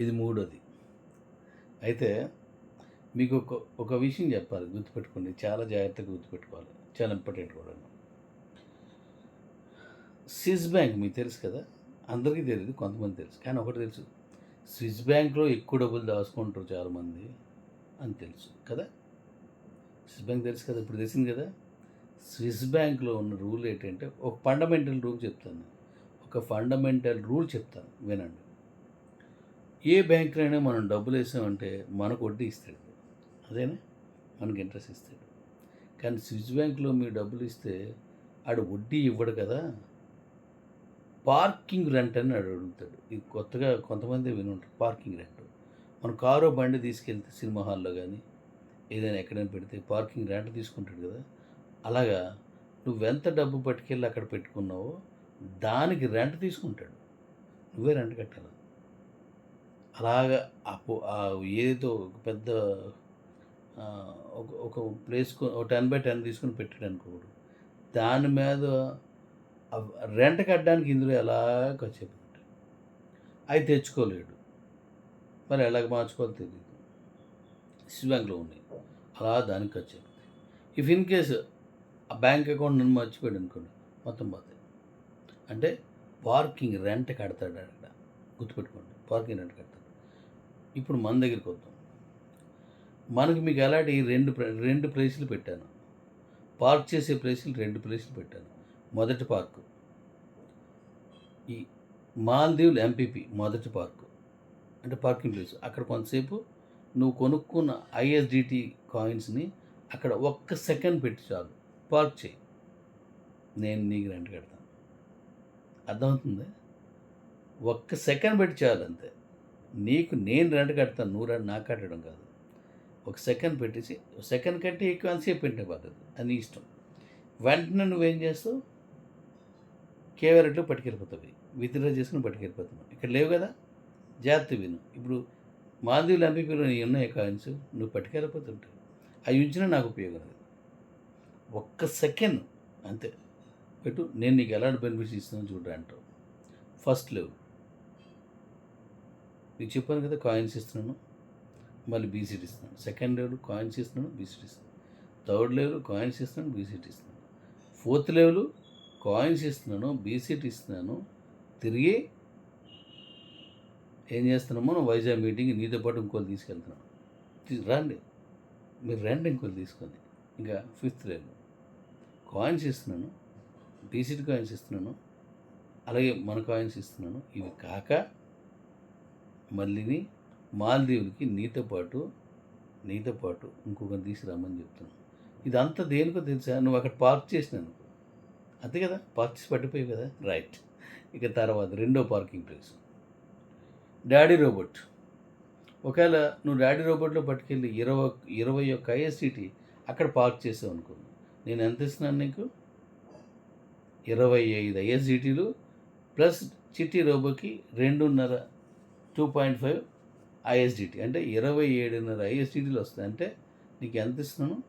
ఇది మూడోది. అయితే మీకు ఒక ఒక విషయం చెప్పాలి గుర్తుపెట్టుకోండి. చాలా జాగ్రత్తగా గుర్తుపెట్టుకోవాలి. చాలా ఇంపార్టెంట్ కూడా. స్విస్ బ్యాంక్ మీకు తెలుసు కదా? అందరికీ తెలియదు కొంతమంది తెలుసు. కానీ ఒకటి తెలుసు. స్విస్ బ్యాంక్లో ఎక్కువ డబ్బులు దాచుకుంటారు చాలామంది అని తెలుసు కదా? స్విస్ బ్యాంక్ తెలుసు కదా? ఇప్పుడు తెలిసింది కదా? స్విస్ బ్యాంక్లో ఉన్న రూల్ ఏంటంటే ఒక ఫండమెంటల్ రూల్ చెప్తాను. ఒక ఫండమెంటల్ రూల్ చెప్తాను. వినండి. ఏ బ్యాంకులైనా మనం డబ్బులు వేసామంటే మనకు వడ్డీ ఇస్తాడు. అదేనా? మనకి ఇంట్రెస్ట్ ఇస్తాడు. కానీ స్విస్ బ్యాంక్లో మీరు డబ్బులు ఇస్తే ఆడు వడ్డీ ఇవ్వడు కదా? పార్కింగ్ రెంట్ అని ఆడు అడుగుతాడు. ఇది కొత్తగా కొంతమంది విని ఉంటారు పార్కింగ్ రెంట్. మన కారు బండి తీసుకెళ్తే సినిమా హాల్లో కానీ ఏదైనా ఎక్కడైనా పెడితే పార్కింగ్ రెంట్ తీసుకుంటాడు కదా? అలాగా నువ్వెంత డబ్బు పట్టుకెళ్ళి అక్కడ పెట్టుకున్నావో దానికి రెంట్ తీసుకుంటాడు. నువ్వే రెంట్ కట్టాలి? అలాగా అప్పు ఏదో ఒక పెద్ద ఒక ఒక ప్లేస్ ఒక టెన్ బై టెన్ తీసుకుని పెట్టాడు అనుకోడు దాని మీద రెంట్ కట్టడానికి ఇందులో ఎలా ఖర్చు అయిపోతుంది అవి తెచ్చుకోలేడు. మరి ఎలాగ మార్చుకోవాలో తెలియదు స్విస్ బ్యాంక్లో ఉన్నాయి. అలా దానికి ఖర్చు అయిపోతుంది. ఇఫ్ ఇన్ కేసు ఆ బ్యాంక్ అకౌంట్ నన్ను మర్చిపోయాడు అనుకోండి మొత్తం పోతాయి. అంటే పార్కింగ్ రెంట్ కడతాడు అక్కడ గుర్తుపెట్టుకోండి పార్కింగ్ రెంట్ కడతాడు. ఇప్పుడు మన దగ్గరికి వద్దాం. మనకి మీకు అలాంటి రెండు రెండు ప్లేసులు పెట్టాను. పార్క్ చేసే ప్లేసులు రెండు ప్లేసులు పెట్టాను. మొదటి పార్కు. ఈ మాల్దీవులు ఎంపీపీ మొదటి పార్కు. అంటే పార్కింగ్ ప్లేస్. అక్కడ కొంతసేపు నువ్వు కొనుక్కున్న ఐఎస్డిటి కాయిన్స్ని అక్కడ ఒక్క సెకండ్ పెట్టి చాలు. పార్క్ చేయి. నేను నీకు రెంట్ కడతాను. అర్థమవుతుంది? ఒక్క సెకండ్ పెట్టి చాలు అంతే. నీకు నేను రెండు కడతాను నువ్వు రెండు నాకు కట్టడం కాదు. ఒక సెకండ్ పెట్టేసి సెకండ్ కట్టి ఎక్కువ అంతసేపు పెట్టే పద్ధతి అది ఇష్టం. వెంటనే నువ్వేం చేస్తావు? కేవరెట్లో పట్టుకెళ్ళిపోతావు విత్డ్రా చేసుకుని పట్టుకెళ్ళిపోతున్నావు ఇక్కడ లేవు కదా? జాగ్రత్త విను. ఇప్పుడు మాధువులు ఎంపీపీలో నీ ఉన్నాయి కాయిన్స్? నువ్వు పట్టుకెళ్ళిపోతుంటావు. అవి ఉంచినా నాకు ఉపయోగం లేదు. ఒక్క సెకండ్ అంతే. పెట్టు నేను నీకు ఎలాంటి బెనిఫిట్స్ ఇస్తున్నాను చూడరా అంటావు. ఫస్ట్ లెవెల్ నీకు చెప్పాను కదా కాయిన్స్ ఇస్తున్నాను మళ్ళీ బీసీటీ ఇస్తున్నాను. సెకండ్ లెవెల్ కాయిన్స్ ఇస్తున్నాను బీసీటీ ఇస్తున్నాను. థర్డ్ లెవెల్ కాయిన్స్ ఇస్తున్నాను బీసీటీ ఇస్తున్నాను. ఫోర్త్ లెవెల్ కాయిన్స్ ఇస్తున్నాను బీసీటీ ఇస్తున్నాను. తిరిగి ఏం చేస్తున్నామో వైజాగ్ మీటింగ్ నీతో పాటు ఇంకోళ్ళు తీసుకెళ్తున్నాను రండి. మీరు రండి ఇంకోళ్ళు తీసుకొని. ఇంకా ఫిఫ్త్ లెవెల్ కాయిన్స్ ఇస్తున్నాను బీసీటీ కాయిన్స్ ఇస్తున్నాను. అలాగే మన కాయిన్స్ ఇస్తున్నాను. ఇవి కాక మళ్ళీని మాల్దీవులకి నీతో పాటు నీతో పాటు ఇంకొకరిని తీసుకురామని చెప్తున్నాను. ఇదంతా దేనికో తెలుసా? నువ్వు అక్కడ పార్క్ చేసినాను అంతే కదా? పార్క్ చేసి పట్టిపోయావు కదా? రైట్. ఇక తర్వాత రెండో పార్కింగ్ ప్లేస్. Daddy robot. ఒకవేళ నువ్వు డాడీ రోబోట్లో పట్టుకెళ్ళి ఇరవై ఇరవై ఒక్క ఐఎస్సిటీ అక్కడ పార్క్ చేసావు అనుకో నేను ఎంత ఇస్తున్నాను నీకు? ఇరవై ఐదు ఐఎస్సిటీలు ప్లస్ చిట్టి రోబోకి రెండున్నర టూ పాయింట్ ఫైవ్ ఐఎస్డిటీ అంటే ఇరవై ఏడున్నర ఐఎస్డిటీలు వస్తాయి. అంటే నీకు ఎంత ఇస్తున్నాను?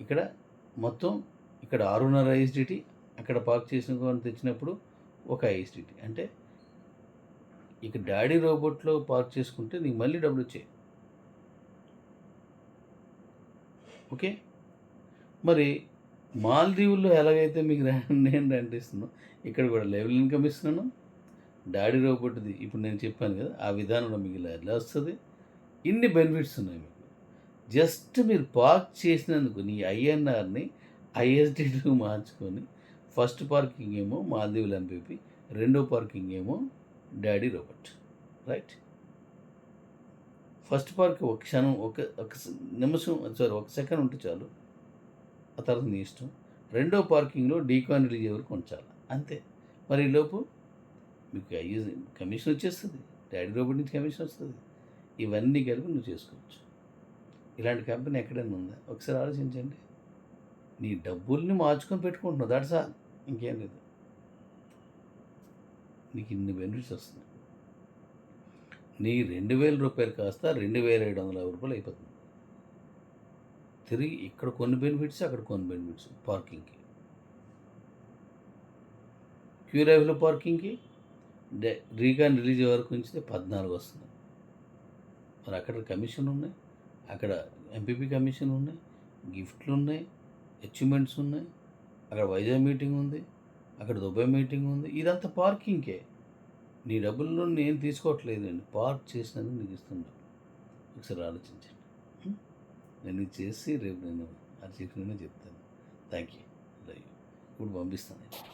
ఇక్కడ మొత్తం ఇక్కడ ఆరున్నర ఐఎస్డిటీ అక్కడ పార్క్ చేసిన తెచ్చినప్పుడు ఒక ఐఎస్డిటీ అంటే ఇక డాడీ రోబోట్లో పార్క్ చేసుకుంటే నీకు మళ్ళీ డబ్బులు వచ్చాయి. ఓకే? మరి మాల్దీవుల్లో ఎలాగైతే మీకు రా- నేను రెంట్ ఇస్తున్నాను ఇక్కడ కూడా లెవెల్ ఇన్కమ్ ఇస్తున్నాను. డాడీ రోబోట్ది ఇప్పుడు నేను చెప్పాను కదా ఆ విధానంలో మీకు ఇలా ఎలా వస్తుంది? ఇన్ని బెనిఫిట్స్ ఉన్నాయి మీకు. జస్ట్ మీరు పార్క్ చేసినందుకు నీ ఐఎన్ఆర్ని ఐఎస్డిలో మార్చుకొని ఫస్ట్ పార్కింగ్ ఏమో మాల్దీవులు ఎంపీపీ రెండో పార్కింగ్ ఏమో daddy robot. Right? First park ఒక క్షణం ఒక ఒక నిమిషం సారీ ఒక సెకండ్ ఉంటే చాలు. ఆ తర్వాత నీ ఇష్టం. రెండో పార్కింగ్లో డీకాన్ రిలీజ్ వరకు ఉంచాలి. అంతే. మరి ఈ లోపు మీకు అయ్యే కమిషన్ వచ్చేస్తుంది. డాడీ రోబోట్ నుంచి కమిషన్ వస్తుంది. ఇవన్నీ కలిపి నువ్వు చేసుకోవచ్చు. ఇలాంటి కంపెనీ ఎక్కడైనా ఉందా? ఒకసారి ఆలోచించండి. నీ డబ్బుల్ని మార్చుకొని పెట్టుకుంటున్నావు. దాట్స్ ఆల్ ఇంకేం లేదు. నీకు ఇన్ని బెనిఫిట్స్ వస్తున్నాయి. నీ రెండు వేల రూపాయలు కాస్త రెండు వేల ఏడు వందల యాభై రూపాయలు అయిపోతుంది. తిరిగి ఇక్కడ కొన్ని బెనిఫిట్స్ అక్కడ కొన్ని బెనిఫిట్స్ పార్కింగ్కి క్యూరైవ్లో పార్కింగ్కి డే రీగాన్ రిలీజ్ వరకు ఉంచితే పద్నాలుగు వస్తుంది. మరి అక్కడ కమిషన్ ఉన్నాయి అక్కడ ఎంపీపీ కమిషన్ ఉన్నాయి గిఫ్ట్లు ఉన్నాయి అచీవ్మెంట్స్ ఉన్నాయి అక్కడ వైజాగ్ మీటింగ్ ఉంది అక్కడ దుబాయ్ మీటింగ్ ఉంది ఇదంతా పార్కింగ్కే నీ డబ్బుల్లో నేను తీసుకోవట్లేదండి పార్క్ చేసినందుకు నీకు ఇస్తున్నా ఒకసారి ఆలోచించండి. నేను చేసి రేపు నేను అది చెప్పిన చెప్తాను. Thank you. ఇప్పుడు పంపిస్తాను.